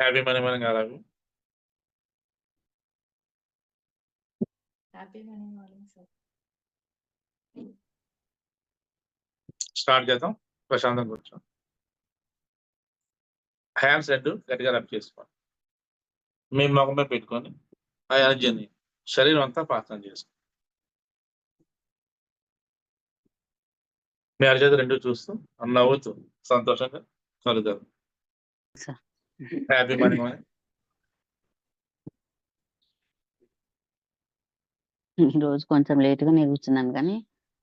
Happy money మనం కాదు happy money morning sir start చేద్దాం. ప్రశాంతం కూర్చో హ్యాండ్స్ రెండు గట్టిగా రబ్ చేసుకోండి మీ మొగం మీద పెట్టుకొని ఆ ఎనర్జీని శరీరం అంతా ప్రార్థన చేసుకోండి. మీ అరిచేత రెండు చూస్తూ నవ్వుతూ సంతోషంగా కలుగుతారు హ్యాపీ మనీ మనీ ఈరోజు కొంచెం లేట్‌గానే కూర్చున్నాను గానీ,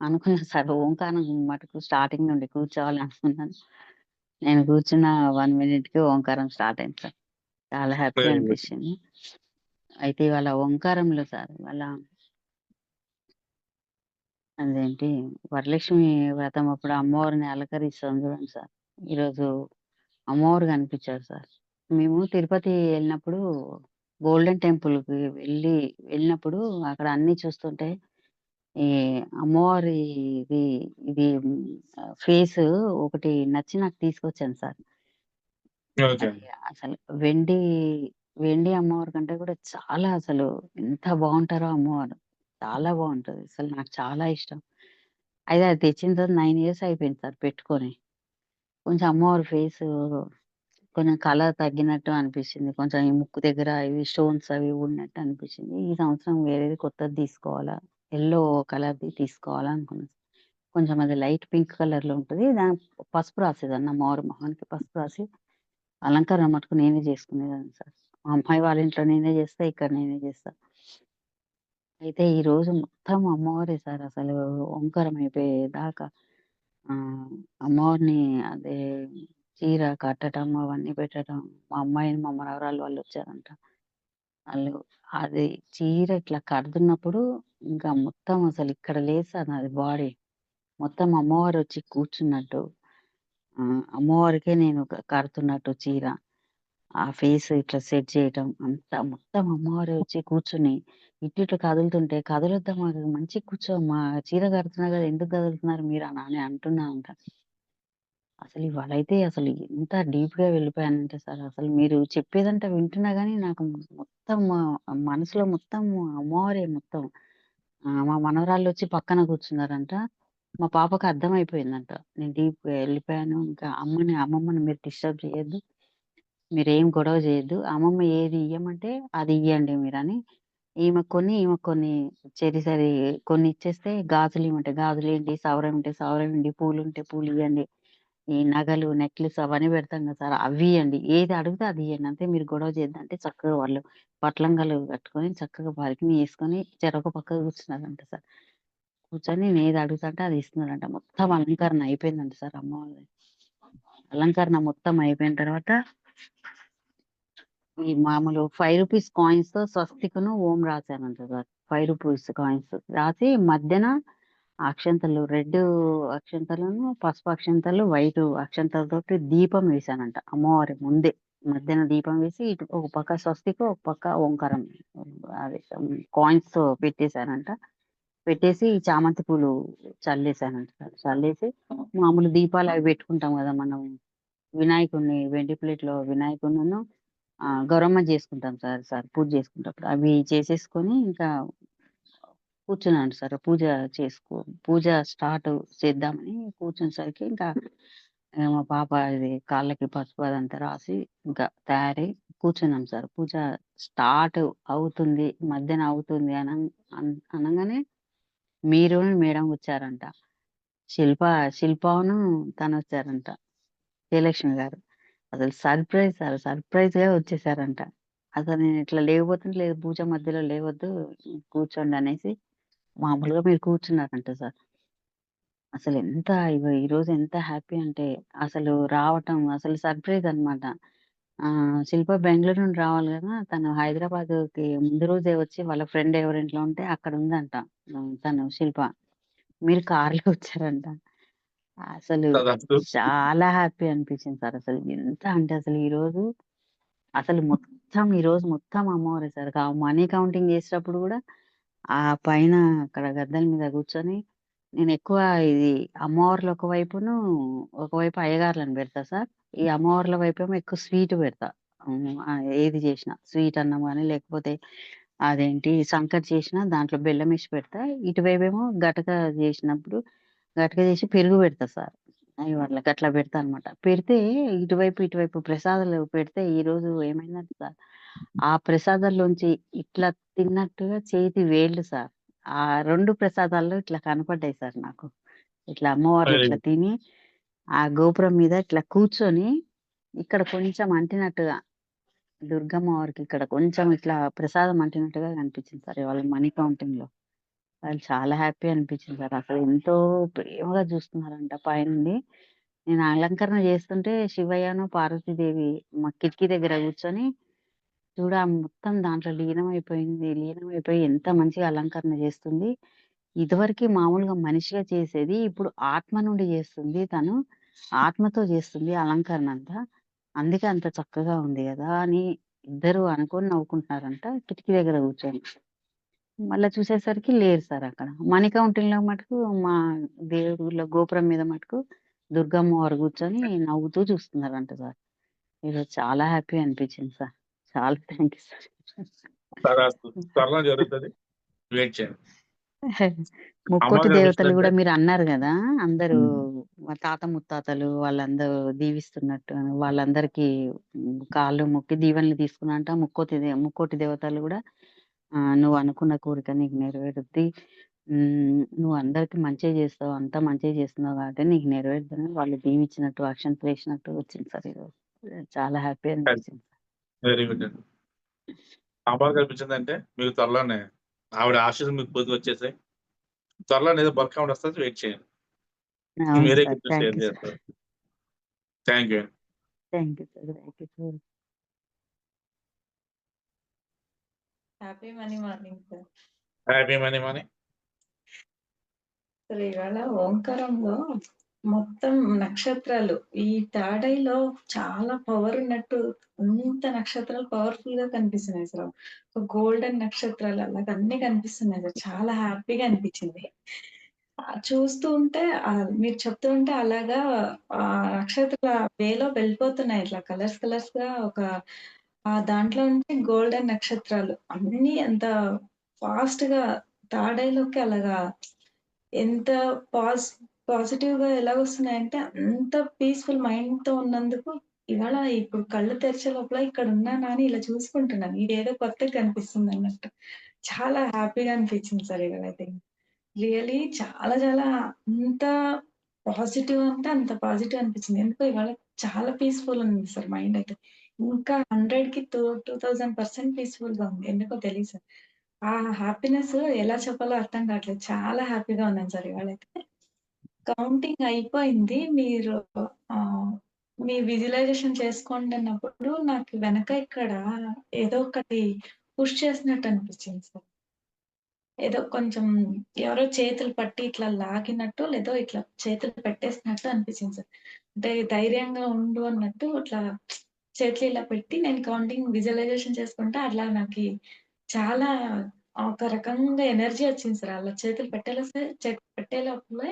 అనుకున్నా సార్ ఓంకారం మటుకు స్టార్టింగ్ నుండి కూర్చోవాలి అనుకున్నాను. నేను కూర్చున్న 1 మినిట్‌కి ఓంకారం స్టార్ట్ అయింది సార్. చాలా హ్యాపీ. అనిపించింది. అయితే ఇవాళ ఓంకారంలో సార్ ఇవాళ అదేంటి వరలక్ష్మి వ్రతం అప్పుడు అమ్మవారిని అలంకరిస్తాం చూడండి సార్. ఈరోజు అమ్మవారు కనిపించారు సార్. మేము తిరుపతి ఎళ్ళినప్పుడు గోల్డెన్ టెంపుల్‌కి వెళ్ళి వెళ్ళినప్పుడు అక్కడ అన్నీ చూస్తుంటే ఈ అమ్మవారిది ఇది ఆహ్, ఫేసు ఒకటి నచ్చి నాకు తీసుకొచ్చాను సార్. ఓకే. అది అసలు వెండి, వెండి అమ్మవారి కంటే కూడా చాలా అసలు ఎంత బావుంటారో అమ్మవారు. చాలా బావుంటది. అసలు నాకు చాలా ఇష్టం. అయితే అది తెచ్చిన తర్వాత 9 ఇయర్స్ అయిపోయింది సార్ పెట్టుకొని. కొంచెం అమ్మవారి ఫేసు కొంచెం కలర్ తగ్గినట్టు అనిపించింది. కొంచెం ఈ ముక్కు దగ్గర ఇవి స్టోన్స్ అవి ఉన్నట్టు అనిపించింది. ఈ సంవత్సరం వేరేది కొత్తది తీసుకోవాలా, ఎల్లో కలర్‌ది తీసుకోవాలా అనుకున్నాను కొంచెం అది లైట్ పింక్ కలర్‌లో ఉంటుంది దాని పసుపు రాసేదన్న అమ్మవారి మొహానికి పసుపు రాసి అలంకరణ మటుకు నేనే చేసుకునేదాన్ని సార్. మా అమ్మాయి వాళ్ళ ఇంట్లో నేనే చేస్తా. ఇక్కడ నేనే చేస్తా. అయితే ఈ రోజు మొత్తం అమ్మవారే సార్ అసలు ఓంకారం అయిపోయేదాకా ఆ అమ్మవారిని అదే చీర కట్టడం అవన్నీ పెట్టడం. మా అమ్మాయిని మా మనవరాలు వాళ్ళు వచ్చారంట. వాళ్ళు అది చీర ఇట్లా కడుతున్నప్పుడు ఇంకా మొత్తం అసలు ఇక్కడ లేసాను అది బాడీ. మొత్తం అమ్మవారు వచ్చి కూర్చున్నట్టు. అమ్మవారికే నేను క కడుతున్నట్టు చీర. ఆ ఫేస్ ఇట్లా సెట్ చేయటం అంతా మొత్తం అమ్మవారే వచ్చి కూర్చుని ఇటు ఇటు కదులుతుంటే కదలొద్దమ్మా కూర్చో కూర్చోమ్మా చీర కడుతున్నా కదా! ఎందుకు కదులుతున్నారు మీరు అని అని అంటున్నానంట. అసలు ఇవాళైతే అసలు ఎంత డీప్‌గా వెళ్ళిపోయానంటే సార్ అసలు మీరు చెప్పేదంతా వింటున్నా గానీ నాకు మొత్తం మనసులో మొత్తం అమ్మవారే మొత్తం. ఆహ్, మా మనవరాళ్ళొచ్చి పక్కన కూర్చున్నారంట. మా పాపకి అర్థమైపోయిందంట. నేను డీప్‌గా వెళ్ళిపోయాను. ఇంకా అమ్మని అమ్మమ్మని మీరు డిస్టర్బ్ చేయొద్దు. మీరేం గొడవ చేయొద్దు. అమ్మమ్మ ఏది ఇయ్యమంటే అది ఇయ్యండి మీరని ఈమెకు కొన్ని, ఈమెకు కొన్ని చెరిసరి కొన్ని ఇచ్చేస్తే గాజులు ఇయ్యమంటే గాజులియ్యండి, సవరం ఉంటే సవరం ఇయ్యండి, పూలుంటే పూలు ఇవ్వండి ఈ నగలు, నెక్లెస్ అవన్నీ పెడతాం కదా సార్ అవి ఇవ్వండి ఏది అడిగితే అది ఇవ్వండి అంతే మీరు గొడవ చేద్దంటే చక్కగా వాళ్ళు పట్లంగాలు కట్టుకొని చక్కగా పరికిణి వేసుకొని చెరొక పక్క కూర్చున్నారంట సార్. కూర్చొని నేను ఏది అడుగుతుంటే అది ఇస్తున్నారంట. మొత్తం అలంకరణ అయిపోయిందంట సార్ అమ్మవారి అలంకరణ మొత్తం అయిపోయిన తర్వాత ఈ మామూలు రూ. 5 కాయిన్స్‌తో స్వస్తికును, ఓం రాశానంట సార్. ఫైవ్ రూపీస్ కాయిన్స్ రాసి మధ్యన అక్షంతలు రెడ్ అక్షంతలను, పసుపు అక్షంతలు, వైట్ అక్షంతలతోటి దీపం వేశానంట అమ్మవారి ముందే. మధ్యన దీపం వేసి ఇటు ఒక పక్క స్వస్తికి ఒక పక్క ఓంకారం అదే కాయిన్స్ పెట్టేశానంట పెట్టేసి చామంతి పూలు చల్లేసానంట సార్. చల్లేసి మామూలు దీపాలు అవి పెట్టుకుంటాం కదా మనం. వినాయకుడిని వెండి ప్లేట్‌లో వినాయకుడిను గౌరమ్మ చేసుకుంటాం సార్ సార్ పూజ చేసుకుంటప్పుడు అవి చేసేసుకొని ఇంకా కూర్చున్నాను సార్. పూజ చేసుకో పూజ స్టార్ట్ చేద్దామని కూర్చునేసరికి ఇంకా మా పాప ఇది కాళ్ళకి పసుపు అదంతా రాసి ఇంకా తయారై కూర్చున్నాం సార్. పూజ స్టార్ట్ అవుతుంది. మధ్యన అవుతుంది అన అనగానే అనంగానే మీరు మేడం వచ్చారంట. శిల్ప శిల్పను తనొచ్చారంట. జయలక్ష్మి గారు. అసలు సర్ప్రైజ్ సార్. సర్ప్రైజ్‌గా వచ్చేసారంట. అసలు నేను ఇట్లా లేవబోతుంటే లేదు పూజ మధ్యలో లేవద్దు కూర్చోండి అనేసి మామూలుగా మీరు కూర్చున్నారంట సార్. అసలు ఎంత ఇగో ఈరోజు ఎంత హ్యాపీ అంటే అసలు రావటం అసలు సర్ప్రైజ్ అన్నమాట. ఆహ్, శిల్ప బెంగుళూరు నుండి రావాలి కదా! తను హైదరాబాద్‌కి ముందు రోజే వచ్చి వాళ్ళ ఫ్రెండ్ ఎవరింట్లో ఉంటే అక్కడ ఉందంట. హ్మ్. తను శిల్ప. మీరు కార్‌లో వచ్చారంట. అసలు. చాలా హ్యాపీ అనిపించింది సార్. అసలు ఎంత అంటే అసలు ఈరోజు అసలు మొత్తం ఈరోజు మొత్తం అమ్మవారే సార్. మనీ కౌంటింగ్ చేసేటప్పుడు కూడా ఆ పైన అక్కడ గద్దెల మీద కూర్చొని నేను ఎక్కువ ఇది అమ్మవార్లు ఒకవైపును, ఒకవైపు అయ్యగార్లను పెడతా సార్. ఈ అమ్మవార్ల వైపేమో ఎక్కువ స్వీట్ పెడతా. ఏది చేసినా స్వీట్ అన్నం కానీ లేకపోతే అదేంటి సంకటి చేసినా దాంట్లో బెల్లం వేసి పెడతా. ఇటువైపేమో గటక చేసినప్పుడు గటక చేసి పెరుగు పెడతా సార్. అవి వాళ్ళకి అట్లా పెడతా అనమాట. పెడితే ఇటువైపు, ఇటువైపు ప్రసాదాలు పెడితే ఈ రోజు ఏమైందంటే సార్, ఆ ప్రసాదాల్లోంచి ఇట్లా తిన్నట్టుగా చేతి వేళ్ళు సార్. ఆ 2 ప్రసాదాల్లో ఇట్లా కనపడ్డాయి సార్ నాకు. ఇట్లా అమ్మవార్లు వెరీ ఇట్లా. తిని, ఆ గోపురం మీద ఇట్లా కూర్చొని, ఇక్కడ కొంచెం అంటినట్టుగా దుర్గమ్మ వారికి ఇక్కడ కొంచెం ఇట్లా ప్రసాదం అంటినట్టుగా కనిపించింది సార్ ఇవాళ మనీ కౌంటింగ్‌లో. వాళ్ళు చాలా హ్యాపీ అనిపించింది సార్. అసలు ఎంతో ప్రేమగా చూస్తున్నారంట పైనుండి. నేను అలంకరణ చేస్తుంటే శివయ్యను, పార్వతీదేవి మా కిటికీ దగ్గర కూర్చొని చూడు ఆమె మొత్తం దాంట్లో లీనమైపోయింది. లీనమైపోయి ఎంత మంచిగా అలంకరణ చేస్తుంది. ఇదివరకు మామూలుగా మనిషిగా చేసేది. ఇప్పుడు ఆత్మ నుండి చేస్తుంది తను. ఆత్మతో చేస్తుంది అలంకరణ అంతా. అందుకే అంత చక్కగా ఉంది కదా అని ఇద్దరు అనుకొని నవ్వుకుంటున్నారంట కిటికీ దగ్గర కూర్చొని. మళ్ళీ చూసేసరికి లేరు సార్ అక్కడ. మనీ మటుకు మా దేవుళ్ళ గోపురం మీద మటుకు దుర్గమ్మ వారు కూర్చొని నవ్వుతూ చూస్తున్నారంట సార్. ఈరోజు చాలా హ్యాపీ అనిపించింది సార్. చాలా థాంక్ యూ సార్. తదాస్తు. త్వరలో జరుగుతది. వెయిట్ చేయండి. ముక్కోటి దేవతలు కనిపించిందంటే గూడా మీరన్నారు గదా! అందరూ తాత ముత్తాతలు వాళ్ళందరూ దీవిస్తున్నట్టు వాళ్ళందరికీ కాళ్ళు మొక్కి దీవెనలు తీసుకున్నంట ముక్కోతి దే ముక్కోటి దేవతలు ఆహ్, "నువ్వు అనుకున్న కోరిక నీకు నెరవేరుద్ది. నువ్వు అందరికి మంచే చేస్తావు. అంతా మంచే చేస్తున్నావు కాబట్టి నీకు నెరవేరుద్దని" వాళ్ళు దీవించినట్టు, అక్షంతలేసినట్టు వచ్చింది సార్ ఈరోజు. చాలా హ్యాపీ అనిపించింది. వెరీ గుడ్ అండి. అమ్మవారు కనిపించిందంటే మీకు త్వరలోనే ఆవిడ ఆశీస్సులు మీకు పొందుకొచ్చేసాయి. త్వరలోనే ఏదో బల్క్ అమౌంట్ వస్తది వెయిట్ చేయండి. మీరే థాంక్ షేర్. చేస్తారు. థాంక్ యూ అండి. Thank you sir. Thank you sir. Happy money morning sir. Happy money money. Sir ఇవాళ ఓంకారంలో మొత్తం నక్షత్రాలు ఈ తాడైలో చాలా పవర్ ఉన్నట్టు అంత నక్షత్రాలు పవర్ఫుల్గా కనిపిస్తున్నాయి సార్. గోల్డెన్ నక్షత్రాలు అలాగా అన్ని కనిపిస్తున్నాయి సార్. చాలా హ్యాపీగా అనిపించింది. చూస్తూ ఉంటే మీరు చెప్తూ ఉంటే అలాగా ఆ నక్షత్రాల వేలో వెళ్ళిపోతున్నాయి ఇట్లా కలర్స్ కలర్స్గా ఒక ఆహ్, దాంట్లో ఉంటే గోల్డెన్ నక్షత్రాలు అన్ని ఎంత ఫాస్ట్గా తాడైలోకి అలాగా ఎంత పాజ్ పాజిటివ్గా ఎలా వస్తున్నాయంటే అంత పీస్‌ఫుల్ మైండ్తో ఉన్నందుకు ఇవాళ ఇప్పుడు కళ్ళు తెరిచే లోపల ఇక్కడ ఉన్నానా అని ఇలా చూసుకుంటున్నాను. ఇదేదో కొత్తగా కనిపిస్తుందన్నట్టు. చాలా హ్యాపీగా అనిపించింది సార్ ఇవాళైతే. రియల్లీ చాలా చాలా అంత పాజిటివ్ అంటే అంత పాజిటివ్ అనిపించింది. ఎందుకో ఇవాళ చాలా పీస్‌ఫుల్ ఉంది సార్ మైండ్ అయితే. ఇంకా 100కి టూ 2000% పీస్‌ఫుల్‌గా ఉంది. ఎందుకో తెలియదు సార్. ఆ హ్యాపీనెస్ ఎలా చెప్పాలో అర్థం కావట్లేదు. చాలా హ్యాపీగా ఉన్నాను సార్ ఇవాళైతే. కౌంటింగ్ అయిపోయింది. మీరు మీ విజువలైజేషన్ చేసుకోండి అన్నప్పుడు నాకు వెనక ఇక్కడ ఏదో ఒకటి పుష్ చేసినట్టు అనిపించింది సార్. ఏదో కొంచెం ఎవరో చేతులు పట్టి ఇట్లా లాగినట్టు, లేదో ఇట్లా చేతులు పెట్టేసినట్టు అనిపించింది సార్. అంటే ధైర్యంగా ఉండు అన్నట్టు ఇట్లా చేతులు ఇలా పెట్టి నేను కౌంటింగ్ విజువలైజేషన్ చేసుకుంటే అట్లా నాకు చాలా ఒక రకంగా ఎనర్జీ వచ్చింది సార్. అలా చేతులు పెట్టేలా చే పెట్టేలోపలే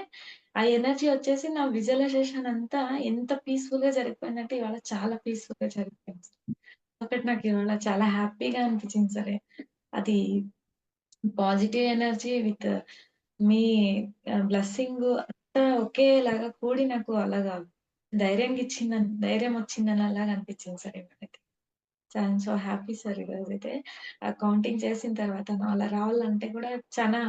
ఆ ఎనర్జీ వచ్చేసి నా విజువలైజేషన్ అంతా ఎంత పీస్ఫుల్గా జరిగిపోయినట్టు ఇవాళ చాలా పీస్ఫుల్గా జరిగిపోయింది సార్. ఒకటి నాకు ఇవాళ చాలా హ్యాపీగా అనిపించింది సార్. అది పాజిటివ్ ఎనర్జీ విత్ మీ బ్లెస్సింగ్ అంతా ఒకేలాగా కూడి నాకు అలాగా ధైర్యంగా ఇచ్చిందని ధైర్యం వచ్చిందని అలాగా అనిపించింది సార్ ఇవాళైతే. సో, సో హ్యాపీ సార్ ఈరోజైతే. ఆ కౌంటింగ్ చేసిన తర్వాత అలా రావాలంటే కూడా చాలా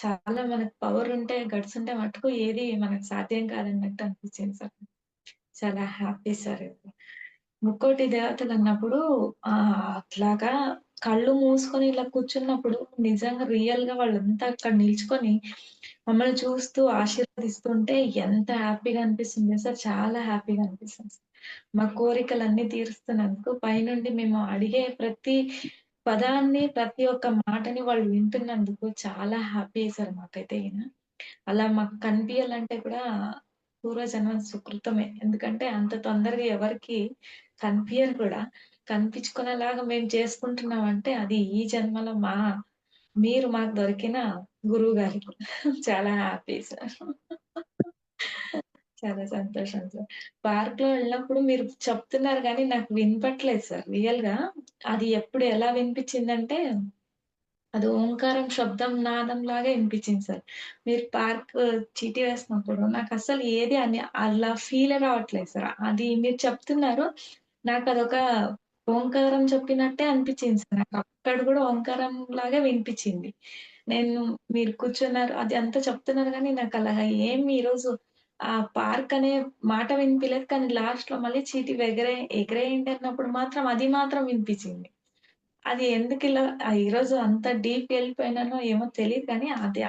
చాలా మనకు పవర్ ఉంటే, గట్స్ ఉంటే మటుకు ఏది మనకు సాధ్యం కాదన్నట్టు అనిపించింది సార్. చాలా హ్యాపీ సార్. ముక్కోటి దేవతలు అన్నప్పుడు అట్లాగా కళ్ళు మూసుకొని ఇలా కూర్చున్నప్పుడు నిజంగా రియల్గా వాళ్ళంతా అక్కడ నిల్చుకొని మమ్మల్ని చూస్తూ ఆశీర్వదిస్తుంటే ఎంత హ్యాపీగా అనిపిస్తుంది సార్. చాలా హ్యాపీగా అనిపిస్తుంది సార్. మా కోరికలన్నీ తీరుస్తున్నందుకు పైనుండి మేము అడిగే ప్రతి పదాన్ని, ప్రతి ఒక్క మాటని వాళ్ళు వింటున్నందుకు చాలా హ్యాపీ సార్ మాకైతే ఈయన అలా మాకు కనిపించాలంటే కూడా పూర్వజన్మ సుకృతమే. ఎందుకంటే అంత తొందరగా ఎవరికి కనిపించరు కూడా. కనిపించుకునేలాగా మేము చేసుకుంటున్నాం అంటే అది ఈ జన్మలో మా మీరు మాకు దొరికిన గురువు గారు చాలా హ్యాపీ సార్. చాలా సంతోషం సార్. పార్క్‌లో వెళ్ళినప్పుడు మీరు చెప్తున్నారు కానీ నాకు వినపట్లేదు సార్ రియల్గా అది ఎప్పుడు ఎలా వినిపించిందంటే, అది ఓంకారం శబ్దం నాదం లాగా వినిపించింది సార్. మీరు పార్క్ చీటీ వేసినప్పుడు అసలు ఏది అని అలా ఫీల్ రావట్లేదు సార్. అది మీరు చెప్తున్నారు. నాకు అదొక ఓంకారం చెప్పినట్టే అనిపించింది సార్. నాకు అక్కడ కూడా ఓంకారం లాగా వినిపించింది. నేను మీరు కూర్చున్నారు అది అంతా చెప్తున్నారు కానీ నాకు అలాగా ఏమి ఈరోజు ఆ పార్క్ అనే మాట వినిపించలేదు కానీ లాస్ట్లో మళ్ళీ చీటి ఎగరే ఎగరేయండి అన్నప్పుడు మాత్రం అది మాత్రం వినిపించింది. అది ఎందుకు ఇలా ఈ ఈరోజు అంత డీప్ వెళ్ళిపోయినానో ఏమో తెలియదు కానీ అది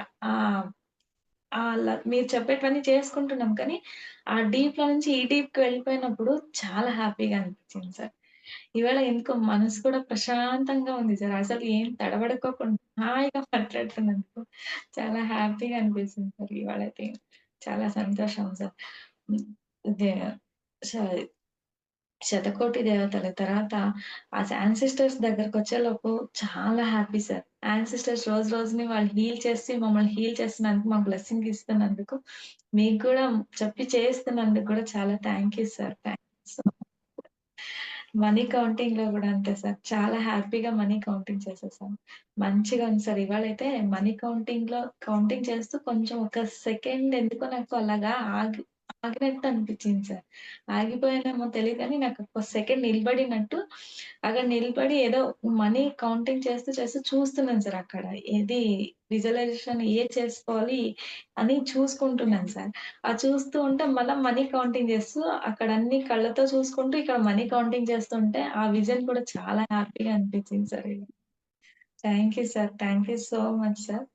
ఆ మీరు చెప్పేటివన్నీ చేసుకుంటున్నాం కానీ, ఆ డీప్లో నుంచి ఈ డీప్కి వెళ్ళిపోయినప్పుడు చాలా హ్యాపీగా అనిపించింది సార్. ఇవాళ ఎందుకో మనసు కూడా ప్రశాంతంగా ఉంది సార్. అసలు ఏం తడబడుకోకుండా హాయిగా మాట్లాడుతున్నందుకు చాలా హ్యాపీగా అనిపిస్తుంది సార్ ఇవాళైతే. చాలా సంతోషం సార్. శతకోటి దేవతల తర్వాత ఆ యాన్సిస్టర్స్ దగ్గరకొచ్చేలోపు చాలా హ్యాపీ సార్. యాన్సిస్టర్స్ రోజు రోజుని వాళ్ళు హీల్ చేసి మమ్మల్ని హీల్ చేస్తున్నందుకు మా బ్లెస్సింగ్ ఇస్తున్నందుకు, మీకు కూడా చెప్పి చేస్తున్నందుకు కూడా చాలా thank you sir. Thank you so much. Money కౌంటింగ్లో కూడా అంతే సార్. చాలా హ్యాపీగా మనీ కౌంటింగ్ చేసేసాను. మంచిగా ఉంది సార్. ఇవాళైతే మనీ కౌంటింగ్లో కౌంటింగ్ చేస్తూ కొంచెం ఒక సెకండ్ ఎందుకో నాకు అలాగా ఆగి ఆగినట్టు అనిపించింది సార్. ఆగిపోయానేమో తెలియదు కానీ నాకు ఒక సెకండ్ నిలబడినట్టు అక్కడ నిలబడి ఏదో మనీ కౌంటింగ్ చేస్తూ చేస్తూ చూస్తున్నాను సార్ అక్కడ. ఏది విజువలైజేషన్ ఏది చేసుకోవాలి అని చూసుకుంటున్నాను సార్. ఆ చూస్తూ ఉంటే మళ్ళా మనీ కౌంటింగ్ చేస్తూ అక్కడ అన్ని కళ్ళతో చూసుకుంటూ ఇక్కడ మనీ కౌంటింగ్ చేస్తుంటే ఆ విజన్ కూడా చాలా హ్యాపీగా అనిపించింది sir. Thank you sir. Thank you so much sir.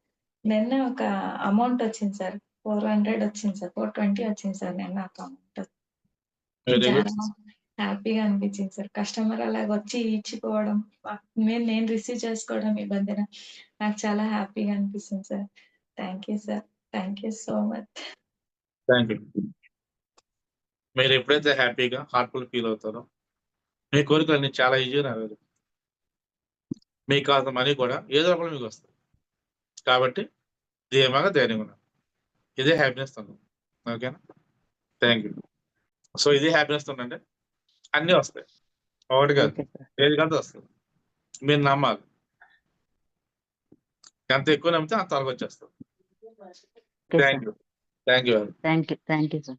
నిన్న ఒక అమౌంట్ వచ్చింది సార్. 400 వచ్చింది సార్. 420 వచ్చింది సార్ నిన్న ఒక అమౌంట్. హ్యాపీగా అనిపించింది సార్. కస్టమర్ అలాగొచ్చి ఇచ్చిపోవడం, మేము నేను నేను రిసీవ్ చేసుకోవడం ఇబ్బంది నాకు చాలా హ్యాపీగా అనిపిస్తుంది sir. Thank you sir. Thank you so much. Thank you. మీరు ఎప్పుడైతే హ్యాపీగా హార్ట్‌ఫుల్ ఫీల్ అవుతారో, మీ కోరికలన్నీ చాలా ఈజీగా నెరవేరుతాయి. మీకు కావాల్సిన మనీ కూడా ఏదో ఒకటి మీకు వస్తుంది కాబట్టి ధీమాగా ధైర్యంగా ఉండండి. ఇదే హ్యాపీనెస్ తను ఓకేనా? Thank you. సో ఇది హ్యాపీనెస్ తోనండి. అన్నీ వస్తాయి. ఒకటి కాదు. ఏది కావాలంటే వస్తది. మీరు నమ్మాలి. ఎంత ఎక్కువ నమ్మితే అంత త్వరగా వచ్చేస్తది. Sir. You. Thank you. Thank you. Thank you sir.